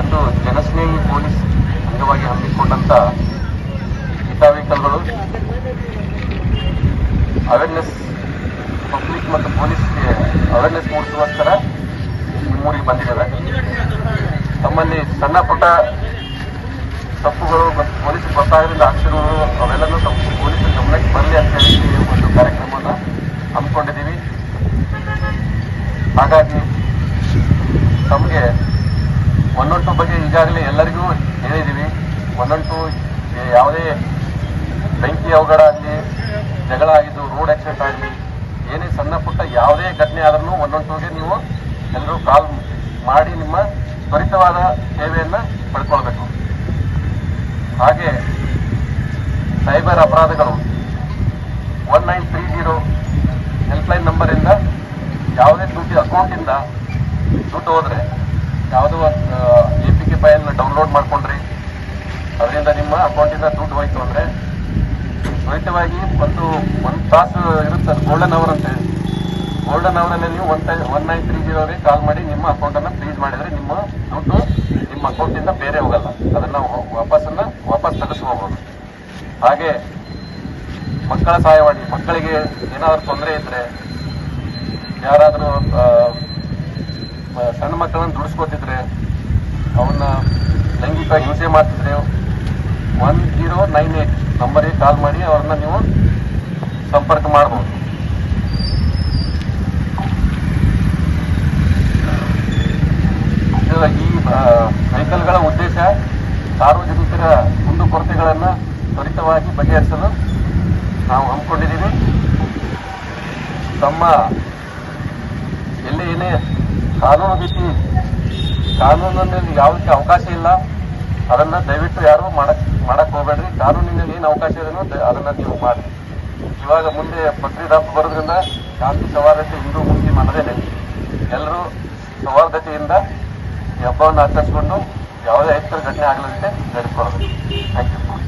ಮತ್ತು ಜನಸ್ನೇಹಿ ಪೊಲೀಸ್ ಅಂಗವಾಗಿ ಹಮ್ಮಿಕೊಂಡಂಥ ಹಿತಾವಿಕಲ್ಗಳು awareness public ಮತ್ತು ಪೊಲೀಸ್ಗೆ ಅವೇರ್ನೆಸ್ ಮೂಡಿಸುವಸ್ಕರ ನಿಮ್ಮೂರಿಗೆ ಬಂದಿದ್ದಾರೆ ತಮ್ಮಲ್ಲಿ ಸಣ್ಣ ಪುಟ್ಟ ತಪ್ಪುಗಳು ಮತ್ತು ಪೊಲೀಸ್ ಗೊತ್ತಾಗಲಿಲ್ಲ ಅಕ್ಷರಗಳು ಅವೆಲ್ಲನೂ ತಪ್ಪು ಪೊಲೀಸ್ ಗಮನಕ್ಕೆ ಬರಲಿ ಅಂತ ಹೇಳಿ ಒಂದು ಕಾರ್ಯಕ್ರಮವನ್ನು ಹಮ್ಮಿಕೊಂಡಿದ್ದೀವಿ. ಹಾಗಾಗಿ ತಮಗೆ ಒಂದೊಂಟು ಬಗ್ಗೆ ಈಗಾಗಲೇ ಎಲ್ಲರಿಗೂ ಹೇಳಿದ್ದೀವಿ. ಟು ಯಾವುದೇ ಬೆಂಕಿ ಅವಘಡ ಆಗಲಿ, ಜಗಳ ಆಗಿದ್ದು ರೋಡ್ ಆಕ್ಸಿಡೆಂಟ್ ಆಗಲಿ, ಏನೇ ಸಣ್ಣ ಪುಟ್ಟ ಯಾವುದೇ ಘಟನೆ ಆದ್ರೂ ಒಂದೊಂಟುಗೆ ನೀವು ಎಲ್ಲರೂ ಕಾಲ್ ಮಾಡಿ ನಿಮ್ಮ ತ್ವರಿತವಾದ ಸೇವೆಯನ್ನು ಪಡ್ಕೊಳ್ಬೇಕು. ಹಾಗೆ ಸೈಬರ್ ಅಪರಾಧಗಳು one nine three zero helpline ನಂಬರಿಂದ ಯಾವುದೇ ದುಡ್ಡು ಅಕೌಂಟಿಂದ ದುಡ್ಡು ಹೋದ್ರೆ ಯಾವುದೋ A P K file download ಮಾಡ್ಕೊಂಡ್ರಿ. ಅದರಿಂದ ನಿಮ್ಮ ಅಕೌಂಟಿಂದ ದುಡ್ಡು ಹೋಯ್ತು ಅಂದರೆ ತ್ವರಿತವಾಗಿ ಒಂದು ಒಂದು ತಾಸು ಇರುತ್ತೆ ಗೋಲ್ಡನ್ ಅವರ್ ಅಂತ. ಹೇಳಿ ಗೋಲ್ಡನ್ ಅವರಲ್ಲಿ ನೀವು ಒನ್ ಟೈ ಒನ್ ನೈನ್ ತ್ರೀ ಜೀರೋಗೆ ಕಾಲ್ ಮಾಡಿ ನಿಮ್ಮ ಅಕೌಂಟನ್ನು ಫ್ರೀಸ್ ಮಾಡಿದರೆ ನಿಮ್ಮ ದುಡ್ಡು ನಿಮ್ಮ ಅಕೌಂಟಿಂದ ಬೇರೆ ಹೋಗಲ್ಲ. ಅದನ್ನು ವಾಪಸ್ಸನ್ನು ವಾಪಸ್ ತಗಸ್ಕೋಬೋದು ಹಾಗೆ ಮಕ್ಕಳ ಸಹಾಯವಾಣಿ, ಮಕ್ಕಳಿಗೆ ಏನಾದರೂ ತೊಂದರೆ ಇದ್ದರೆ ಯಾರಾದರೂ ಸಣ್ಣ ಮಕ್ಕಳನ್ನು ದುಡಿಸ್ಕೊತಿದ್ರೆ ಅವನ್ನ ಲೈಂಗಿಕ ಹಿಂಸೆ ಮಾಡ್ತಿದ್ರೆ ಒನ್ ಜೀರೋ ನೈನ್ ಏಟ್ ನಂಬರಿಗೆ ಕಾಲ್ ಮಾಡಿ ಅವ್ರನ್ನ ನೀವು ಸಂಪರ್ಕ ಮಾಡ್ಬೋದು. ಈ ವೆಹಿಕಲ್ಗಳ ಉದ್ದೇಶ ಸಾರ್ವಜನಿಕರ ಕುಂದುಕೊರತೆಗಳನ್ನು ತ್ವರಿತವಾಗಿ ಬಗೆಹರಿಸಲು ನಾವು ಹಮ್ಮಿಕೊಂಡಿದ್ದೀವಿ. ತಮ್ಮ ಎಲ್ಲೇ ಏನೇ ಕಾನೂನು ರೀತಿ ಕಾನೂನಿನಲ್ಲಿ ಯಾವುದಕ್ಕೆ ಅವಕಾಶ ಇಲ್ಲ. ಅದನ್ನ ದಯವಿಟ್ಟು ಯಾರು ಮಾಡಕ್ ಮಾಡಕ್ ಹೋಗ್ಬೇಡ್ರಿ. ಕಾನೂನಿನಲ್ಲಿ ಏನು ಅವಕಾಶ ಇದೆಯೋ ಅದನ್ನ ನೀವು ಮಾಡಿ. ಇವಾಗ ಮುಂದೆ ಪತ್ರಿ ಹಬ್ಬ ಬರೋದ್ರಿಂದ ಶಾಂತಿ ಸೌಹಾರ್ದತೆ ಹಿಂದೂ ಮುಸ್ಲಿಂ ಅನ್ನೋದೇನೆ ಎಲ್ಲರೂ ಸೌಹಾರ್ದತೆಯಿಂದ ಈ ಹಬ್ಬವನ್ನು ಆಚರಿಸಿಕೊಂಡು ಯಾವುದೇ ಅಹಿತಕರ ಘಟನೆ ಆಗಲಿದೆ ನಡೆಸ್ಕೊಳ್ಬೇಕು ಥ್ಯಾಂಕ್ ಯು